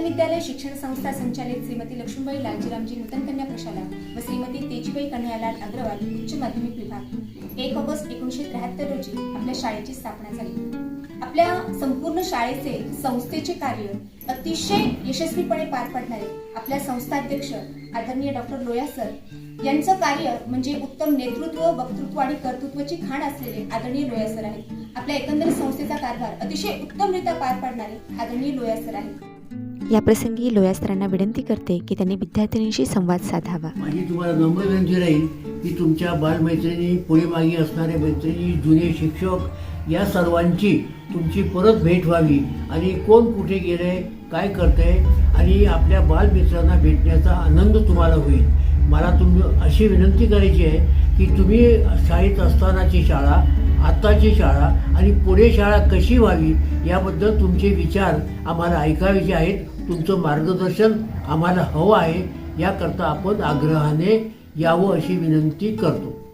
विद्यालय शिक्षण संस्था संचालित श्रीमती लक्ष्मीबाई लालजीरामजी नूतन कन्या प्रशाला व श्रीमती तेजीबाई कन्हैयालाल अग्रवाल उच्च माध्यमिक विभाग. एक ऑगस्ट एकोणीशे त्र्याहत्तर रोजी आपल्या शाळेची स्थापना झाली. आपल्या संपूर्ण शाळेचे संस्थेचे कार्य अतिशय यशस्वीपणे पार पाडणारे आपल्या संस्थाध्यक्ष आदरणीय डॉक्टर लोया सर यांचं कार्य म्हणजे उत्तम नेतृत्व वक्तृत्व आणि कर्तृत्वाची खाण असलेले आदरणीय लोया सर आहेत. आपल्या एकंदरीत संस्थेचा कारभार अतिशय उत्तमरित्या पार पाडणारे आदरणीय लोया सर आहेत. याप्रसंगी लोयासरांना विनंती करते की त्यांनी विद्यार्थिनींशी संवाद साधावा. माझी तुम्हाला नम्र विनंती राहील की तुमच्या बालमैत्रिणी पुढेमागी असणारे असणाऱ्या मैत्रिणी जुने शिक्षक या सर्वांची तुमची परत भेट व्हावी आणि कोण कुठे गेले काय करते आणि आपल्या बालमित्रांना भेटण्याचा आनंद तुम्हाला होईल. मला तुम अशी विनंती करायची आहे की तुम्ही शाळेत असतानाची शाळा आत्ताची शाळा आणि पुढे शाळा कशी व्हावी याबद्दल तुमचे विचार आम्हाला ऐकावेचे आहेत. तुमचं मार्गदर्शन आम्हाला हवं आहे. याकरता आपण आग्रहाने यावं अशी विनंती करतो.